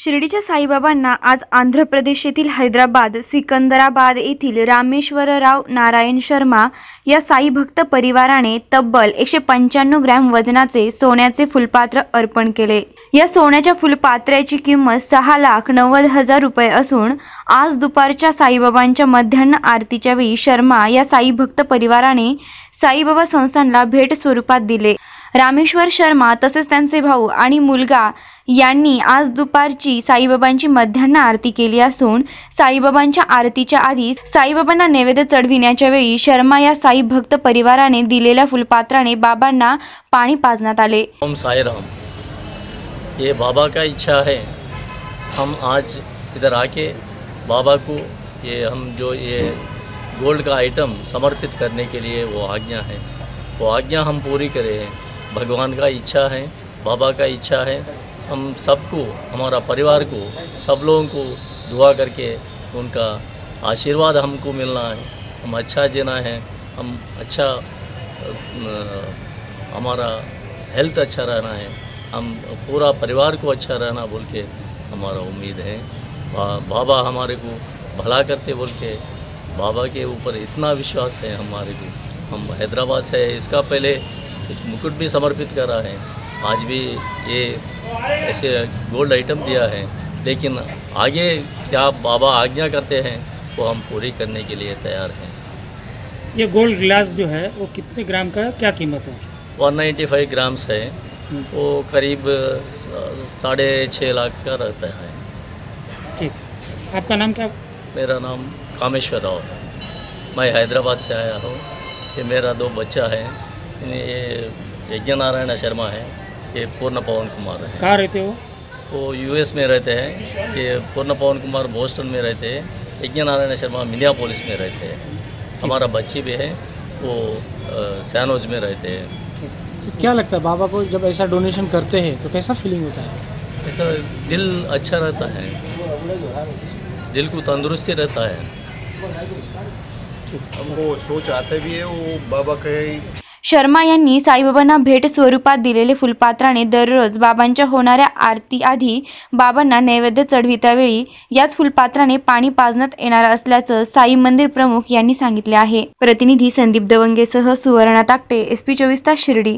शिर्डीच्या साईबाबांना आज आंध्र प्रदेश येथील हैदराबाद सिकंदराबाद येथील रामेश्वरराव नारायण शर्मा या साई भक्त परिवाराने तब्बल एकशे पंच्याण्णव ग्रॅम वजनाचे सोन्याचे फुलपात्र अर्पण केले. या सोन्याच्या फुलपात्र्याची किंमत सहा लाख नव्वद हजार रुपये असून आज दुपारच्या साईबाबांच्या मध्यान्ह आरतीच्या वेळी शर्मा या साई भक्त परिवाराने साईबाबा संस्थानला भेट स्वरूपात दिले. रामेश्वर शर्मा तसेच त्यांचे भाऊ आणि मुलगा यांनी आज दुपारची साईबाबांची मध्यान्ह आरती केली असून साईबाबांच्या आरतीच्या आधी साईबाबांना नैवेद्य चढविण्याच्या वेळी शर्मा या साई भक्त परिवाराने दिलेल्या फुलपात्राने बाबांना पाणी पाजण्यात आले. ओम साई राम. ये बाबा का इच्छा है। हम आज इधर आके बाबा को ये हम जो ये गोल्ड का आइटम समर्पित करने के लिए वो आज्ञा है। वो आज्ञा हम पूरी करें। भगवान का इच्छा है, बाबा का इच्छा है। हम सबको हमारा परिवार को सब लोगों को दुआ करके उनका आशीर्वाद हमको मिलना है। हम अच्छा जीना है हम अच्छा हमारा हेल्थ अच्छा रहना है हम पूरा परिवार को अच्छा रहना बोल के हमारा उम्मीद है। बा, बाबा हमारे को भला करते बोल के बाबा के ऊपर इतना विश्वास है हमारे को। हम हैदराबाद से है इसका पहले मुकुट भी समर्पित करा है। आज भी ये ऐसे गोल्ड आइटम दिया है। लेकिन आगे क्या बाबा आज्ञा करते हैं वो हम पूरी करने के लिए तैयार हैं। ये गोल्ड ग्लास जो है वो कितने ग्राम का है? क्या कीमत है? 195 ग्राम्स है। वो करीब साढ़े छः लाख का रहता है। ठीक। आपका नाम क्या? मेरा नाम कामेश्वर राव है। मैं हैदराबाद से आया हूँ। ये मेरा दो बच्चा है। ये यज्ञ नारायण शर्मा है। ये पूर्ण पवन कुमार है। कहाँ रहते हो? वो यूएस में रहते हैं। ये पूर्ण पवन कुमार बोस्टन में रहते हैं। यज्ञ नारायण शर्मा मिनियापोलिस में रहते हैं। हमारा बच्ची भी है। वो सैनोज में रहते हैं। तो क्या लगता है बाबा को जब ऐसा डोनेशन करते हैं तो कैसा फीलिंग होता है? ऐसा दिल अच्छा रहता है। दिल को तंदुरुस्ती रहता है। हमको सोच आते भी है वो बाबा कहे शर्मा यांनी साईबाबांना भेट स्वरूपात दिलेले फुलपात्राने दररोज बाबांच्या होणाऱ्या आरती आधी बाबांना नैवेद्य चढवितावेळी याच फुलपात्राने पाणी पाजण्यात येणार असल्याचं साई मंदिर प्रमुख यांनी सांगितले आहे. प्रतिनिधी संदीप दवंगेसह सुवर्णा ताकटे एस पी चोवीस तास शिर्डी.